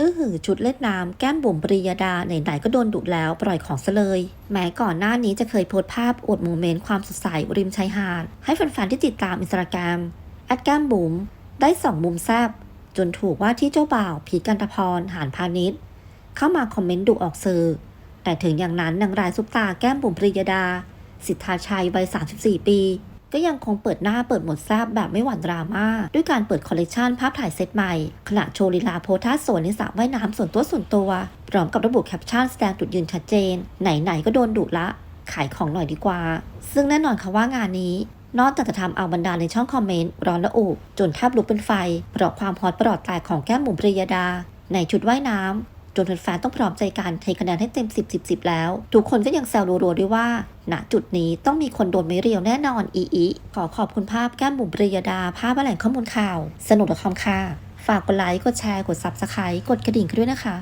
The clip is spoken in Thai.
อื้อหือชุดเล่นน้ำแก้มบุ๋มปริยดาไหนๆก็โดนดุแล้วปล่อยของซะเลย แม้ก่อนหน้านี้จะเคยโพสต์ภาพอวดโมเมนต์ความสดใสริมชายหาด ให้แฟนๆที่ติดตามอินสตาแกรมแอดแก้มบุ๋มได้สองมุมแซบจนถูกว่าที่เจ้าบ่าวพีกันตพรหานพาณิชย์ เข้ามาคอมเมนต์ดุออกสื่อแต่ถึงอย่างนั้นนางรายซุปตาแก้มบุ๋มปริยดา สิทธาชัยวัย 34 ปี ก็ยังคงเปิดหน้าเปิดหมดแซบแบบไม่หวั่นดราม่าด้วยการเปิดคอลเลกชันภาพถ่ายเซตใหม่ ขณะโชว์ลีลาโพสท่าสวยในสระว่ายน้ำส่วนตัวส่วนตัว พร้อมกับระบุแคปชั่นแสดงจุดยืนชัดเจน ไหนๆก็โดนดุละ ขายของหน่อยดีกว่า ซึ่งแน่นอนค่ะว่างานนี้ นอกจากจะทำเอาบรรดาในช่องคอมเมนต์ร้อนระอุจนแทบลุกเป็นไฟเพราะความฮอตประหลอดแตกของแก้มบุ๋มปริยดา ในชุดว่ายน้ำ จนแฟนๆต้องพร้อมใจกันเทคะแนนให้เต็ม 10 10 10 แล้ว ทุกคนก็ยังแซวรัวๆด้วยว่าณจุดนี้ต้องมีคนโดนไม่เรียวแน่นอนอีอีขอขอบคุณภาพแก้มบุ๋มปริยดา ภาพแหล่งข้อมูลข่าว สนุกกับคำค่ะ ฝากกดไลค์ กดแชร์ กด Subscribe กดกระดิ่งกันด้วยนะคะ